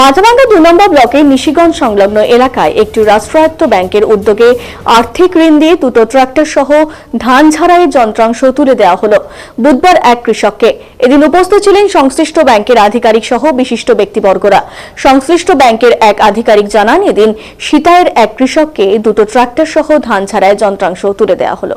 মাথাভাঙ্গা দু নম্বর ব্লকের নিশিগঞ্জ সংলগ্ন এলাকায় একটি রাষ্ট্রায়ত্ত ব্যাংকের উদ্যোগে আর্থিক ঋণ দিয়ে দুটো ট্রাক্টর সহ ধান ঝাড়াইয়ের যন্ত্রাংশ তুলে দেওয়া হলো। বুধবার এক কৃষককে। এদিন উপস্থিত ছিলেন সংশ্লিষ্ট ব্যাংকের আধিকারিক সহ বিশিষ্ট ব্যক্তিবর্গরা। সংশ্লিষ্ট ব্যাংকের এক আধিকারিক জানান, এদিন সীতায়ের এক কৃষককে দুটো ট্রাক্টর সহ ধান ঝাড়াইয়ের যন্ত্রাংশ তুলে দেওয়া হলো।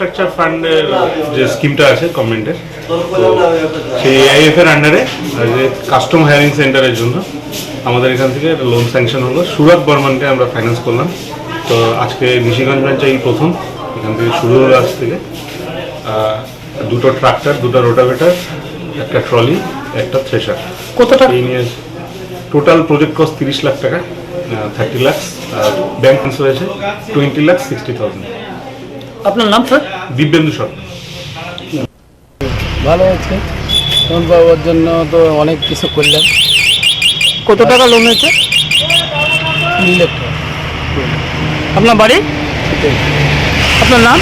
ইনফ্রাস্ট্রাকচার ফান্ডের যে স্কিমটা আছে গভর্নমেন্টের সেই আইএফ এর আন্ডারে যে কাস্টম হায়ারিং সেন্টারের জন্য আমাদের এখান থেকে লোন স্যাংশন হলো। সুরত বর্মনকে আমরা ফাইন্যান্স করলাম। তো আজকে নিশিগঞ্জ ব্রাঞ্চে এই প্রথম এখান থেকে শুরু হলো আজ থেকে। দুটো ট্রাক্টর দুটো রোটাভেটার একটা ট্রলি একটা থ্রেশার কত টাকা? এই নিয়ে টোটাল প্রজেক্ট কস্ট তিরিশ লাখ টাকা থার্টি লাখ আর ব্যাংক হয়েছে টোয়েন্টি লাখ সিক্সটি থাউজেন্ড আপনার নাম স্যার? দিব্যেন্দু সরকার। ভালো আছে। লোন পাওয়ার জন্য তো অনেক কিছু করলাম। কত টাকা লোন হয়েছে? তিন লাখ আপনার বাড়ি? আপনার নাম।